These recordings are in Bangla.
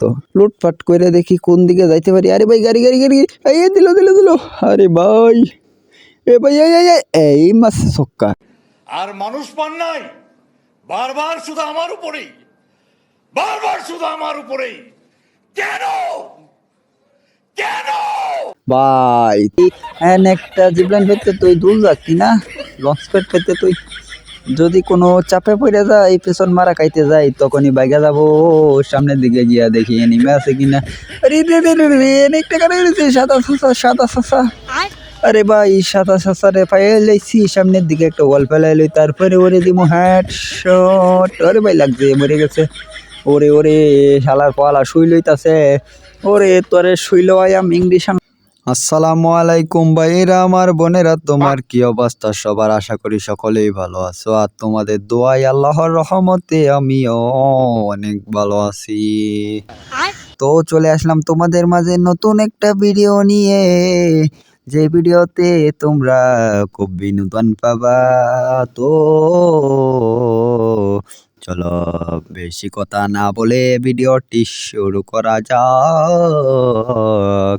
তো লুটপাট করে দেখি কোন দিকে যাইতে পারি। আরে ভাই গাড়ি গাড়ি গাড়ি এই দিল দিল দিল। আরে ভাই। এ ভাই এই মাস সক্কা আর মানুষ পান নাই। বারবার শুধু আমার উপরেই। বারবার শুধু আমার উপরেই। কেন? কেন? ভাই এন একটা জিবলাইন পেতে তুই দূর যাচ্ছি না। লঞ্চ প্যাড পেতে তুই যদি কোনো চাপে পড়ে যায় পেছন মারা খাইতে যাই তখনই বাইকে যাব সামনের দিকে গিয়া দেখি এনিমে আছে কিনা। আরে রে রে রে রে অনেকটা কাটা গেছে সাদা সাসা সাদা সাসা। আরে ভাই সাদা সাসা রে পায়ে লাইছি সামনের দিকে একটা ওয়াল ফেলাই লই তারপরে ওরে দিমু হ্যাড শট আরে ভাই লাগছে মরে গেছে। ওরে ওরে শালার পালা শুই লইতাছে। ওরে তোরে শুইল আয়াম ইংলিশ আসসালামু আলাইকুম ভাইরা আমার বোনেরা তোমার কি অবস্থা? সবার আশা করি সকলেই ভালো আছো। আর তোমাদের দোয়াই আল্লাহর রহমতে আমিও অনেক ভালো আছি। তো চলে আসলাম তোমাদের মাঝে নতুন একটা ভিডিও নিয়ে। যে ভিডিওতে তোমরা খুব বিনোদন পাবা। তো চলো বেশি কথা না বলে ভিডিওটি শুরু করা যাক।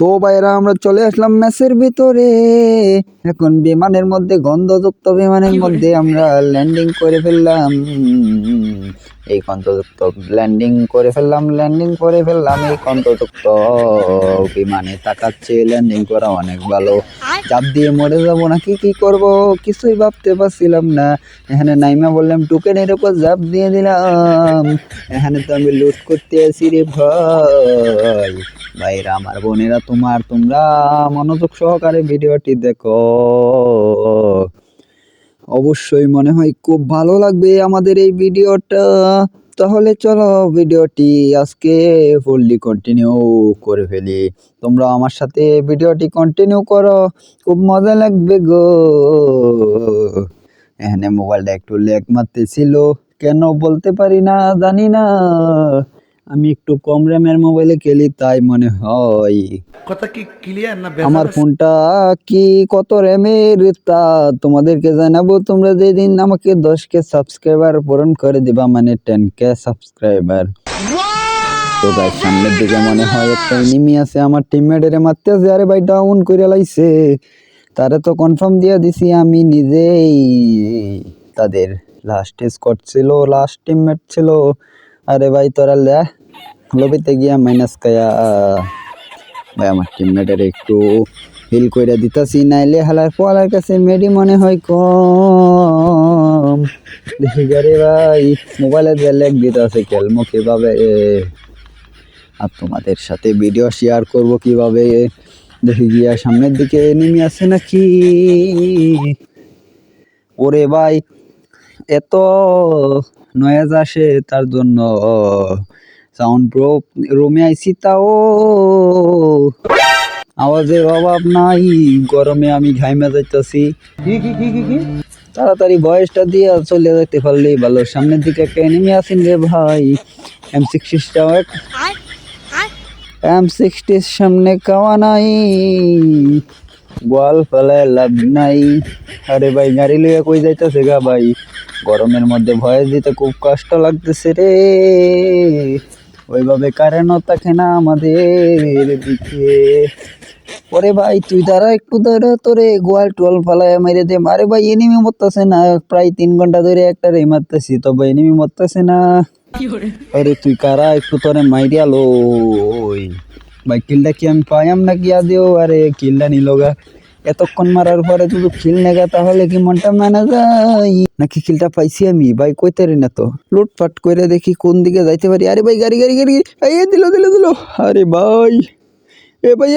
তো বাইরা আমরা চলে আসলাম ম্যাচের ভিতরে। এখন বিমানের মধ্যে গন্ধযুক্ত বিমানের মধ্যে আমরা ল্যান্ডিং করে ফেললাম। এই গন্ধযুক্ত ল্যান্ডিং করে ফেললাম ল্যান্ডিং করে ফেললাম। এই গন্ধযুক্ত বিমানে তাকাচ্ছে ল্যান্ডিং করা অনেক ভালো। চাপ দিয়ে মরে যাব নাকি? কি করব? কিছুই ভাবতে পারছিলাম না। এখানে নাইমা বললাম টুকেনের উপর জাপ দিয়ে দিলাম। এখানে তো আমি লুট করতে আছি রে ভাই। ভাইরা, আমার বোনেরা, তোমার, তোমরা মনোযোগ সহকারে ভিডিওটি দেখো। অবশ্যই মনে হয় খুব ভালো লাগবে আমাদের এই ভিডিওটা। তাহলে চলো ভিডিওটি আজকে ফুললি কন্টিনিউ করে ফেলি। তোমরা আমার সাথে ভিডিওটি কন্টিনিউ করো। খুব মজা লাগবে গো। এখানে মোবাইলটা একটু লেগ মারতেছিল। কেন বলতে পারি না, জানি না। আমি একটু কম র্যামের মোবাইলে খেলি তাই মনে হয়। কথা কি ক্লিয়ার না আমার ফোনটা কি কত র্যামের? তা তোমাদেরকে জানাব তোমরা যেদিন আমাকে দশ কে সাবস্ক্রাইবার পূরণ করে দিবা মানে টেন কে সাবস্ক্রাইবার তো গাই সামনের দিকে মনে হয় একটা এনিমি আছে আমার টিমমেটের মারতে আছে আরে ভাই ডাউন করে লাইছে। তারে তো কনফার্ম দিয়ে দিছি আমি নিজেই তাদের লাস্ট স্কট ছিল লাস্ট টিমমেট ছিল। আরে ভাই তোরা লে লবিতে গিয়া মাইনাস কায়া ভাই আমার টিমমেটের একটু হিল কইরা দিতাছি, নাইলে হালার পোয়ালার কাছে মেডি মনে হয় কম। দেখি গারে ভাই মোবাইলে যে লেগ দিতেছে খেলমো কীভাবে আর তোমাদের সাথে ভিডিও শেয়ার করব কীভাবে? দেখি গিয়া সামনের দিকে নেমে আসে নাকি? ওরে ভাই, এত নয়েজ আসে তার জন্য। সাউন্ড প্রো রুমে আইসি তাও। আওয়াজের অভাব নাই। গরমে আমি ঘাইমে যাইতেছি। তাড়াতাড়ি বয়সটা দিয়ে চলে যেতে পারলেই ভালো। সামনের দিকে একটা এনিমি আছেন রে ভাই। এম সিক্সটিটাও এক। এম সিক্সটির সামনে কাওয়া নাই। গোয়াল ফেলায় লাভ নাই। আরে ভাই গাড়ি লইয়া কই যাইতেছে গা ভাই? গরমের মধ্যে ভয়েস দিতে খুব কষ্ট লাগতেছে রে। ওইভাবে কারেন্টও থাকে না আমাদের দিকে। ওরে ভাই তুই দাঁড়া একটু দাঁড়া তোরে গোয়াল টোয়াল ফালায় মেরে দে। আরে ভাই এনিমি মরতেছে না। প্রায় তিন ঘণ্টা ধরে একটা রে মারতেছি তবে এনিমি মরতেছে না। আরে তুই কারা? একটু তোরে মাইরিয়া লো ভাই কিলটা কি আমি পাইয়াম না কি আদেও? আরে কিলটা নিল গা। এতক্ষণ মারার পরে যদি খিল নেগা তাহলে কি মনটা মানা যায়? নাকি খিলটা পাইছি আমি? ভাই, কইতে রে না তো। লুটপাট করে দেখি কোন দিকে যাইতে পারি। আরে ভাই, গাড়ি গাড়ি গাড়ি এই দিল দিল দিল। আরে ভাই। এ ভাই,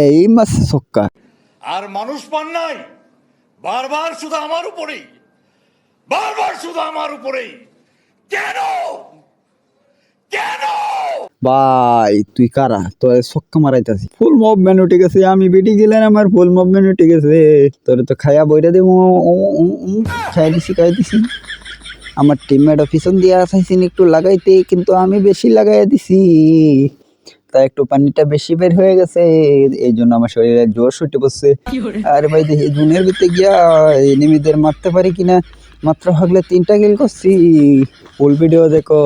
এই মাস সক্কা আর মানুষ পান নাই। বারবার শুধু আমার উপরেই। বারবার শুধু আমার উপরেই। কেন? কেন? ভাই তুই কারা? তোর সক্কা মারাইতাছি। ফুল মুভমেন্ট উঠে গেছে আমি বেটি গেলেন আমার ফুল মুভমেন্ট উঠে গেছে। তোর তো খাইয়া বইটা দেবো খাই দিছি খাই দিছি। আমার টিমমেট পিছন দিয়ে আসাইছিন একটু লাগাইতে কিন্তু আমি বেশি লাগাইয়া দিছি। তা একটু পানিটা বেশি বের হয়ে গেছে এই জন্য আমার শরীরে জোর ছুটে পড়ছে। আরে ভাই দেখি জুনের ভিতরে গিয়া এনিমিদের মারতে পারি কিনা? মাত্র ভাগলে তিনটা গেল করছি। ফুল ভিডিও দেখো।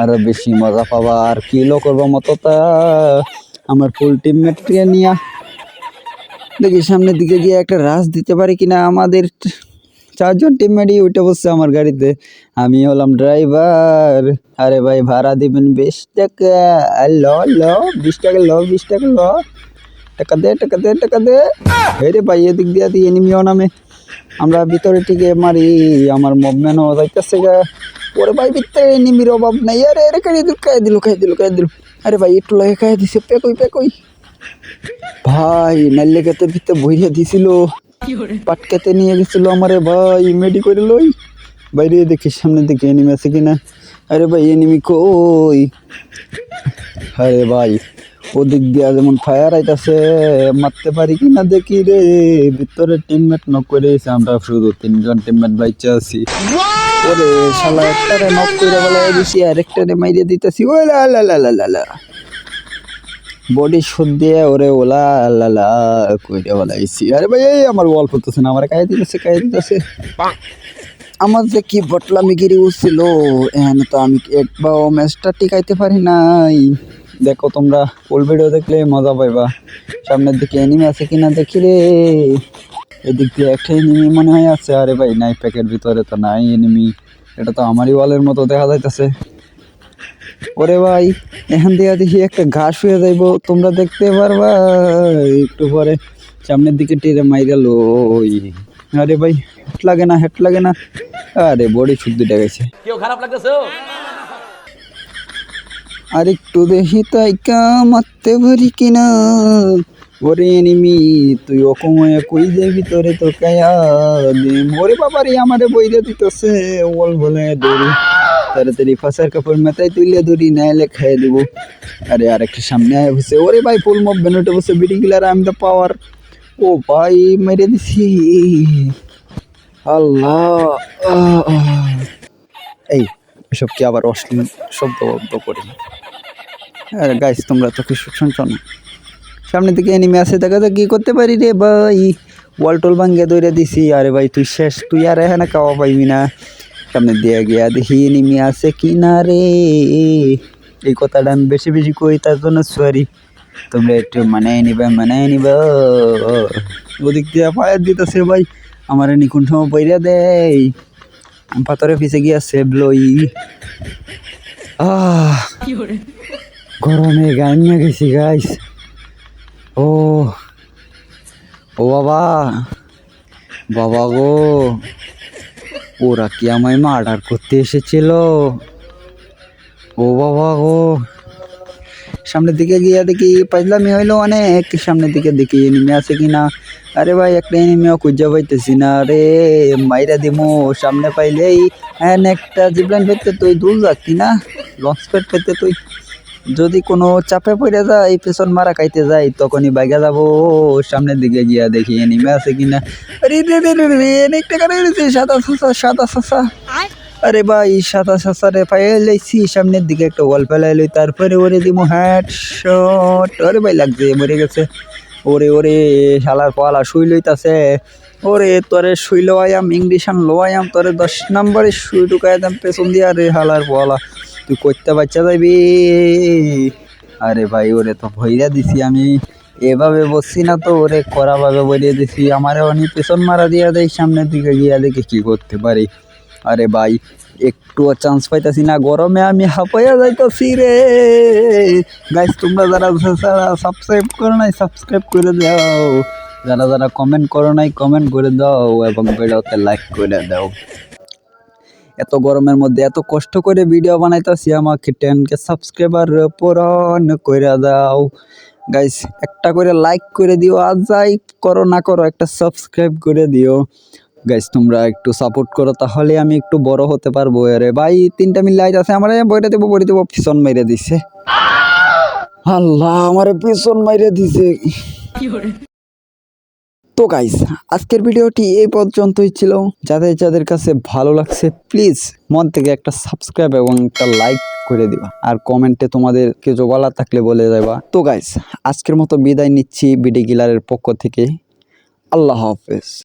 আরও বেশি মজা পাবা, আর কিলও করব মতো তা? আমার ফুল টিমমেটকে নিয়ে। দেখি সামনের দিকে গিয়ে একটা রাশ দিতে পারি কিনা আমাদের চারজন টিমমেটই উঠে বসছে আমার গাড়িতে। আমি হলাম ড্রাইভার আরে ভাই, ভাড়া দিবেন বিশ টাকা। ল ল, বিশ টাকা ল, বিশ টাকা ল। টাকা দে টাকা দে টাকা দে। রে ভাই, এদিক দিয়ে দিয়ে এনিমিও নামে। আমরা ভিতরে টিকে মারি আমার মুভমেন্টও যাইতেছে গা। ওরে ভাই ভিতরে এনিমির অভাব নাই। আরে আরে কাই দিল কাই দিল কাই দিল কাই দিল। আরে ভাই একটু লাগে কাই দিছে পেকই পেকই। ভাই নাল্লে গাতের ভিতরে বইরে দিছিল। পাটকাতে নিয়ে গেছিল আমারে ভাই মেডি করে লই। বাইরে দেখি সামনে দিকে এনিমি আছে কিনা। আরে ভাই এনিমি কই? আরে ভাই ওদিক দিয়া যেমন ফায়ার আইতাছে মারতে পারি কি না দেখি রে। ভিতরে টিমমেট নক করে আমরা শুধু তিনজন টিমমেট বাইচে আছি। ওরে শালা একটারে নক করে বলে দিছি আর একটারে মাইরে দিতেছি। ওই লা লা লা লা লা লা। বডি শুট দিয়ে ওরে ওলা লা লা কইরে বলাইছি। আরে ভাই এই আমার বল পড়তেছে না আমার কায়ে দিতেছে কায়ে দিতেছে। আমার যে কি বটলামিগিরি উঠছিল এখানে তো আমি একবার ম্যাচটা টিকাইতে পারি নাই। দেখো তোমরা ফুল ভিডিও দেখলে মজা পাইবা। সামনের দিকে এনিমি আছে কিনা দেখি রে এদিক দিয়ে একটা এনিমি মনে হয় আছে। আরে ভাই, নাই প্যাকের ভিতরে তো নাই এনিমি এটা তো আমারই ওয়ালের মতো দেখা যাইতেছে। ওরে ভাই, এখান দিয়ে দেখি একটা ঘাস হয়ে যাইবো। তোমরা দেখতে পারবা। একটু পরে সামনের দিকে টেরে মাইরাল ওই আরে ভাই, হেট লাগে না, হেট লাগে না। আরে বডি শুদ্ধ গেছে। কেউ খারাপ লাগতেছে? আর একটু দেখি তাই মারতে পারি কিনা। ওরে এনিমি তুই অকময়ে কই যে ভিতরে তো কায়া ওরে বাবারে, আমারে বইরে দিতেছে, ওল বলে দড়ি। তাড়াতাড়ি ফাঁসার কাপড় মেতাই তুইলে দড়ি নাইলে খাইয়ে দেবো। আরে আরেকটা সামনে আয় বসে। ওরে ভাই, ফুল মব বেনোটে বসে BD killer I am the power. ও ভাই, মেরে দিছি। আল্লাহ। এই, এসব কি আবার অশ্লীল শব্দ বদ্ধ করি আরে গাইস তোমরা তো কিছু শুনছো না। সামনের দিকে এনিমি আছে দেখা যাক কি করতে পারি রে ভাই। ওয়াল টোল ভাঙ্গে দৌড়ে দিছি। আরে ভাই তুই শেষ তুই আর এখানে খাওয়া পাইবি না। সামনে দিয়ে গিয়া দেখি এনিমি আছে কি না রে। এই কথাটা আমি বেশি বেশি কই তার জন্য সরি তোমরা একটু মানায় নিবা মানায় নিবা। ওদিক দিয়ে ফায়ার দিতেছে ভাই। আমার নিকুন সময় পইরা দেয়। আমি পাথরে পিছে গিয়া সেভ লই। আহ। গরমে গান গেছি গাইস ও ও বাবা বাবা গো, ওরা কি আমায় মার্ডার করতে এসেছিল? ও বাবা গো, সামনের দিকে গিয়ে দেখি পাইলামি হইল অনেক, সামনের দিকে দেখি এনিমি আছে কিনা? আরে ভাই, একটা এনিমিও খুঁজে পাইতেছি না রে, মাইরা দিমু, সামনে পাইলেই হ্যাঁ একটা জিবলাইন পেতে তুই দূর যাচ্ছি না লঞ্চ প্যাড পেতে তুই। যদি কোনো চাপে পড়ে যায় পেছন মারা খাইতে যাই তখনই বাইকে যাব সামনের দিকে গিয়া দেখি এনিমে আছে কিনা। আরে রে রে রে রে অনেক টাকা রয়েছে সাদা সাসা সাদা সাসা। আরে ভাই সাদা সাসা রে পায়ে লাইছি সামনের দিকে একটা ওয়াল ফেলাই লই তারপরে ওরে দিমু হ্যাড শট আরে ভাই লাগছে মরে গেছে। ওরে ওরে শালার পালা শুই লইতাছে। ওরে তোরে শুই লোয়াইয়াম ইংলিশ আন লোয়াইয়াম তোরে দশ নম্বরে শুই ঢুকাই দাম পেছন দিয়ে আরে হালার পালা। তুই করতে বাচ্চা যাবি আরে ভাই, ওরে তো ভইরা দিছি আমি। এভাবে বসছি না তো, ওরে কড়াভাবে বলিয়ে দিছি। আমারে অনেক পেছন মারা দিয়া দেয়, সামনের দিকে গিয়া দেখে কি করতে পারি। আরে ভাই, একটুও চান্স পাইতাছি না, গরমে আমি হাঁপাইয়া যাইতাছি রে। গাইস তোমরা যারা সাবস্ক্রাইব করো নাই সাবস্ক্রাইব করে দাও। যারা যারা কমেন্ট করো নাই কমেন্ট করে দাও এবং ভিডিওতে লাইক করে দাও। এত গরমের মধ্যে এত কষ্ট করে ভিডিও বানাইতাছি, আমাকে টেনকে সাবস্ক্রাইবার পূরণ করে দাও। গাইস একটা করে লাইক করে দিও, আর যাই করো না করো, একটা সাবস্ক্রাইব করে দিও। গাইস তোমরা একটু সাপোর্ট করো, তাহলে আমি একটু বড় হতে পারব। আরে ভাই, তিনটা মিল লাইট আছে, আমার বইটা দেবো বই দেবো, পিছন মেরে দিছে। আল্লাহ, আমার পিছন মেরে দিছে। তো গাইস আজকের ভিডিওটি এই পর্যন্তই ছিল। যাদের যাদের কাছে ভালো লাগছে প্লিজ মন থেকে একটা সাবস্ক্রাইব এবং একটা লাইক করে দিবা। আর কমেন্টে তোমাদের কিছু বলা থাকলে বলে দেবা। তো গাইস আজকের মতো বিদায় নিচ্ছি বিডি গিলারের পক্ষ থেকে। আল্লাহ হাফেজ।